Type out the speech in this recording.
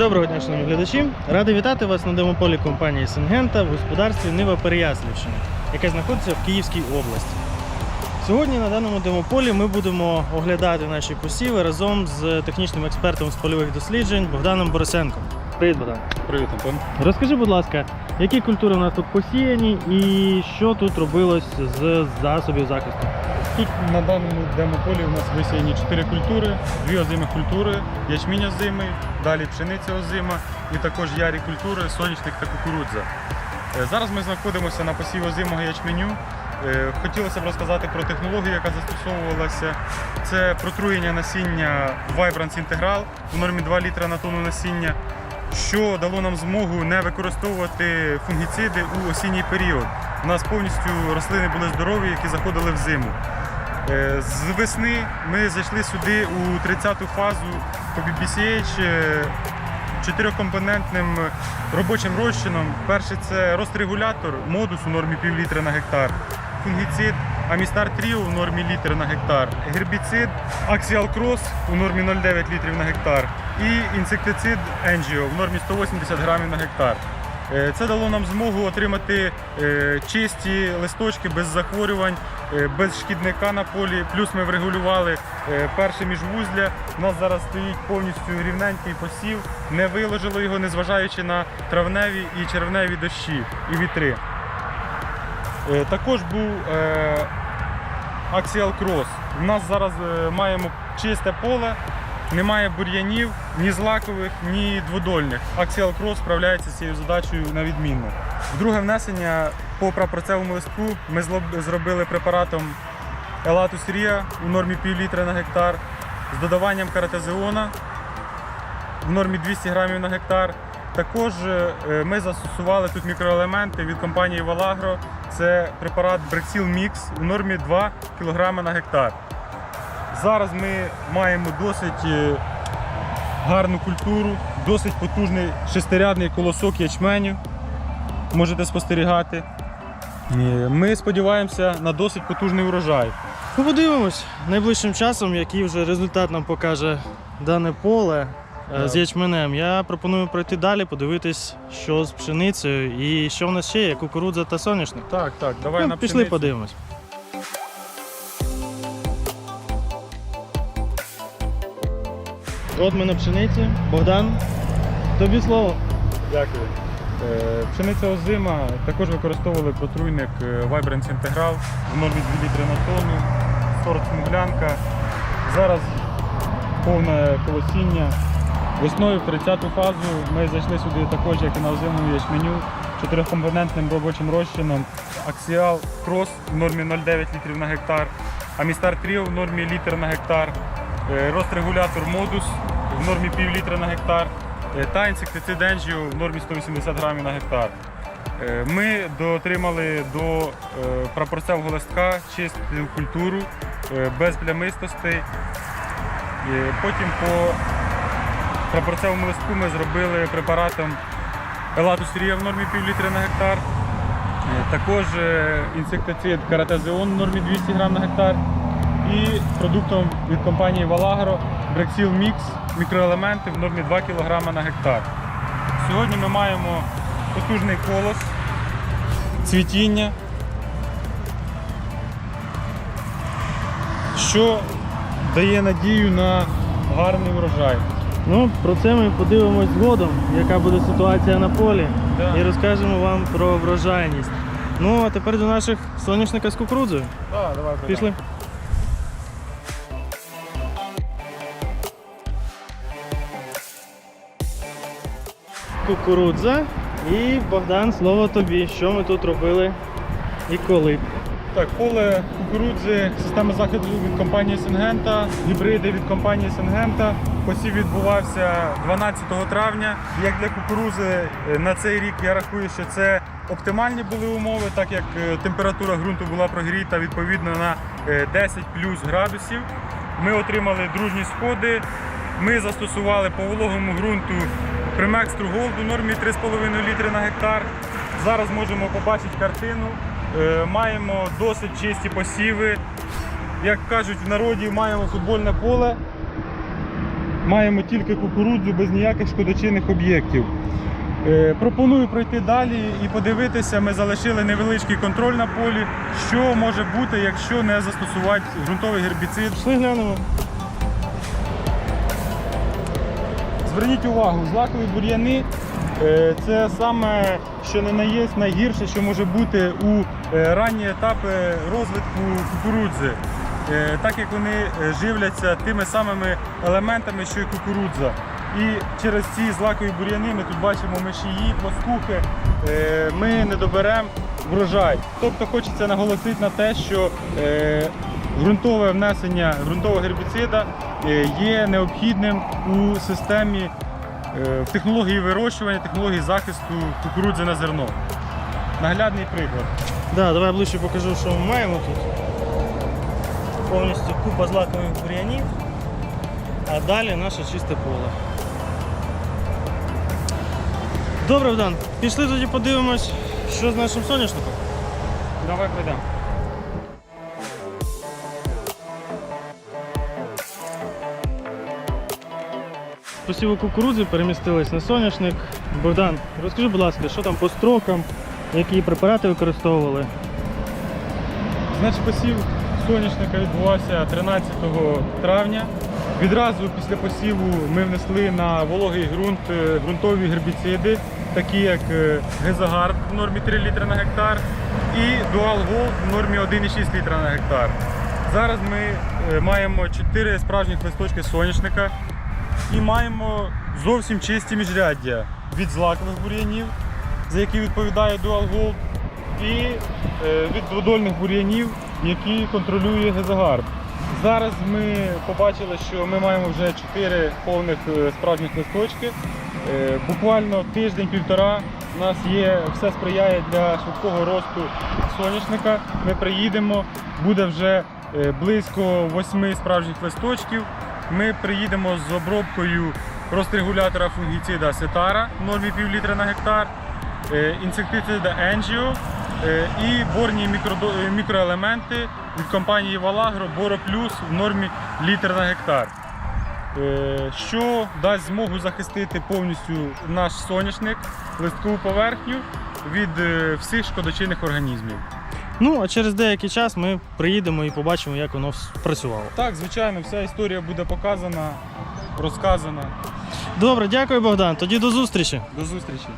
Доброго дня, шановні глядачі. Радий вітати вас на демополі компанії Сингента в господарстві Нива Переяслівщина, яке знаходиться в Київській області. Сьогодні на даному демополі ми будемо оглядати наші посіви разом з технічним експертом з польових досліджень Богданом Борисенком. Привіт, Богдан. Привіт, Антон. Розкажи, будь ласка, які культури у нас тут посіяні і що тут робилось з засобів захисту? Тут на даному демополі у нас висіяні 4 культури, дві озимих культури, ячмінь озимий, далі пшениця озима і також ярі культури, соняшник та кукурудза. Е, Зараз ми знаходимося на посіві озимого ячменю. Е, Хотілося б розказати про технологію, яка застосовувалася. Це протруєння насіння Vibrance Integral в нормі 2 літра на тонну насіння, що дало нам змогу не використовувати фунгіциди у осінній період. У нас повністю рослини були здорові, які заходили в зиму. Е, З весни ми зайшли сюди у 30-ту фазу по BBCH е, чотирьохкомпонентним робочим розчином. Перший це розрегулятор, модус у нормі пів літра на гектар, фунгіцид Амістар Тріо у нормі літр на гектар, гербіцид Axial Cross у нормі 0,9 літрів на гектар і інсектицид Engio в нормі 180 грамів на гектар. Е, Це дало нам змогу отримати е, чисті листочки без захворювань, е, без шкідника на полі. Плюс ми врегулювали перше міжвузля. У нас зараз стоїть повністю рівненький посів, не виложило його, незважаючи на травневі і червневі дощі і вітри. Також був Axial Cross. У нас зараз маємо чисте поле, немає бур'янів, ні злакових, ні дводольних. Axial Cross справляється з цією задачею на відмінно. Друге внесення по прапорцевому листку ми зробили препаратом Elatus Ria у нормі пів літра на гектар з додаванням каратезеона в нормі 200 грамів на гектар. Також е, ми застосували тут мікроелементи від компанії Vaлагro. Це препарат Brexil Mix у нормі 2 кг на гектар. Зараз ми маємо досить е, гарну культуру, досить потужний шестирядний колосок ячменю. Можете спостерігати. Е, Ми сподіваємося на досить потужний урожай. Ну, подивимось найближчим часом, який вже результат нам покаже дане поле е, з ячменем. Я пропоную пройти далі, подивитись, що з пшеницею і що в нас ще є, кукурудза та соняшник. Так, так, давай Ну, на пішли пшеницю. подивимось. От ми на пшениці. Богдан, тобі слово. Дякую. Е, Пшениця озима також використовували протруйник е, Vibrance Integral в нормі 2 літри на тонну, сорт смуглянка. Зараз повне колосіння. Весною в 30-ту фазу ми зайшли сюди також, як і на озимому ячменю, чотирикомпонентним робочим розчином. Axial Cross в нормі 0,9 літрів на гектар, Amistar Trio в нормі літр на гектар, е, розрегулятор Modus в нормі пів літра на гектар е, та інсектицид Engio в нормі 180 грамів на гектар. Е, Ми дотримали до прапорцевого листка чисту культуру без плямистостей. Потім по прапорцевому листку ми зробили препаратом Ria в нормі пів літра на гектар. Також інсектицид Каратезеон в нормі 200 грам на гектар. І продуктом від компанії Vaлагro Brexil Mix мікроелементи в нормі 2 кг на гектар. Сьогодні ми маємо потужний колос, цвітіння, що дає надію на гарний врожай. Ну, про це ми подивимось згодом, яка буде ситуація на полі, Да. і розкажемо вам про врожайність. Ну, а тепер до наших соняшника з кукурудзою. Так, давай Пішли. Кукурудза. І Богдан, слово тобі. Що ми тут робили і коли? Так, поле кукурудзи, система захисту від компанії Сингента, гібриди від компанії Сингента. Посів відбувався 12 травня. Як для кукурузи е, на цей рік я рахую, що це оптимальні були умови, так як е, температура ґрунту була прогріта відповідно на е, 10 плюс градусів. Ми отримали дружні сходи. Ми застосували по вологому ґрунту Примекстру Голд у нормі 3,5 літри на гектар. Зараз можемо побачити картину. Е, Маємо досить чисті посіви. Як кажуть в народі, маємо футбольне поле. маємо тільки кукурудзу без ніяких шкодочинних об'єктів. Е, Пропоную пройти далі і подивитися. Ми залишили невеличкий контроль на полі, що може бути, якщо не застосувати ґрунтовий гербіцид. Пішли глянемо. Зверніть увагу, злакові бур'яни е, це саме, що не наєсть найгірше, що може бути у е, ранні етапи розвитку кукурудзи, Е, так як вони живляться тими самими елементами, що й кукурудза. І через ці злакові бур'яни ми тут бачимо мишії, плоскухи, е, ми не доберемо врожай. Тобто хочеться наголосити на те, що ґрунтове внесення ґрунтового гербіцида е, є необхідним у системі е, в технології вирощування, технології захисту кукурудзи на зерно. Наглядний приклад. Да, давай ближче покажу, що ми маємо тут. Повністю купа злакових бур'янів, а далі наше чисте поле. Добре, Богдан, пішли тоді подивимось, що з нашим соняшником. Давай пройдемо. Посіву кукурудзи перемістились на соняшник. Богдан, розкажи, будь ласка, що там по строкам, які препарати використовували? Значить, посів соняшника відбувався 13 травня. Відразу після посіву ми внесли на вологий ґрунт е, ґрунтові гербіциди, такі як е, Гезагард в нормі 3 літри на гектар і Dual Gold в нормі 1,6 літра на гектар. Зараз ми е, маємо 4 справжніх листочки соняшника і маємо зовсім чисті міжряддя від злакових бур'янів, за які відповідає Dual Gold, і е, від дводольних бур'янів, які контролює Гезагард. Зараз ми побачили, що ми маємо вже 4 повних е, справжніх листочки. Е, Буквально тиждень-півтора у нас є все сприяє для швидкого росту соняшника. Ми приїдемо, буде вже близько 8 справжніх листочків. Ми приїдемо з обробкою розрегулятора фунгіцида Сетара в нормі пів літра на гектар, е, інсектицида Angio е, і борні е, мікроелементи від компанії Валагро Боро Плюс в нормі літр на гектар. Е, Що дасть змогу захистити повністю наш соняшник, листкову поверхню від всіх шкодочинних організмів. Ну, а через деякий час ми приїдемо і побачимо, як воно спрацювало. Так, звичайно, вся історія буде показана, розказана. Добре, дякую, Богдан. Тоді до зустрічі. До зустрічі!